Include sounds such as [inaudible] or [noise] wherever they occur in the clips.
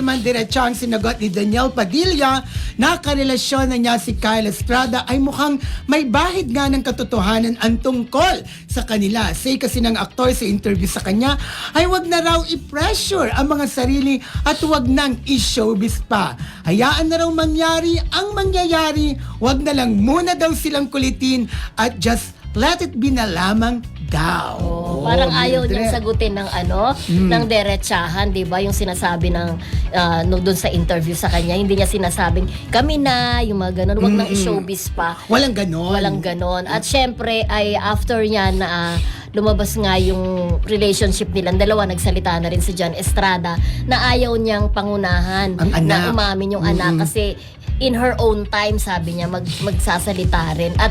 hindi man diretsang sinagot ni Daniel Padilla na karelasyon na niya si Kyle Estrada ay mukhang may bahid nga ng katotohanan ang tungkol sa kanila. Say kasi ng aktor sa interview sa kanya ay wag na raw i-pressure ang mga sarili at wag nang i-showbiz pa. Hayaan na raw mangyari ang mangyayari, wag na lang muna daw silang kulitin at just let it be na lamang daw. Oh, parang ayaw Mildred. niyang sagutin ng ano, ng derechahan, 'di ba? Yung sinasabi ng ah, no doon sa interview sa kanya, hindi niya sinasabing kami na, yung mga ganun, wag nang i-showbiz pa. Walang ganon. Walang ganon. At syempre ay after niya na ah, lumabas nga yung relationship nilang dalawa, nagsalita na rin si John Estrada na ayaw niyang pangunahan Ang anak. na umamin yung anak kasi in her own time sabi niya mag, magsasalita rin at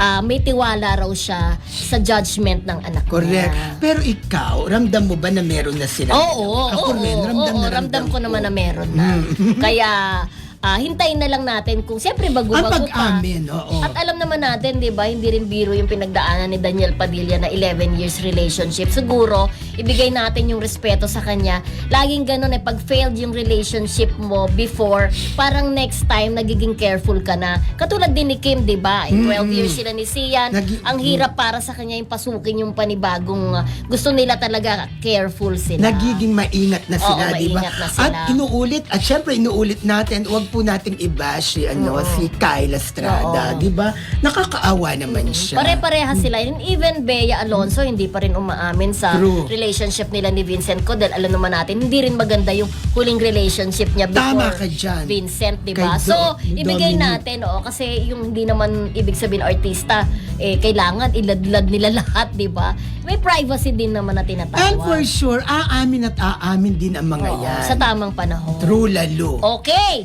ah, may tiwala raw siya sa judgment ng anak Correct. niya. Pero ikaw, ramdam mo ba na meron na sila? Oo, Ako oo, rin, oo, ramdam oo, na ramdam ko naman na meron na. Kaya ah, hintayin na lang natin kung siyempre bago-bago pa. pag-amin, oo. At alam naman natin, 'di ba, hindi rin biro yung pinagdaanan ni Daniel Padilla na 11 years relationship. Siguro, ibigay natin yung respeto sa kanya. Laging ganun eh pag failed yung relationship mo before, parang next time nagiging careful ka na. Katulad din ni Kim, 'di ba? Eh, 12 years sila ni Sian. Nagi- Ang hirap para sa kanya yung pasukin yung panibagong uh, gusto nila talaga careful sila. Nagiging maingat na sila, di ba? At inuulit, at syempre inuulit natin, huwag po nating i-bash si, ano, si Kyle Estrada, Oo. di ba? Nakakaawa naman siya. Pare-pareha sila. And even Bea Alonso, hindi pa rin umaamin sa True. relationship nila ni Vincent ko. Dahil alam naman natin, hindi rin maganda yung huling relationship niya before Tama ka dyan. Vincent, di ba? Kay So, Do- ibigay Dominic. natin, oo, kasi yung hindi naman ibig sabihin artista, eh, kailangan iladlad nila [laughs] lahat, di ba? May privacy din naman na tinatawag. And for sure, aamin at aamin din ang mga Oo, yan. sa tamang panahon. True lalo. Okay!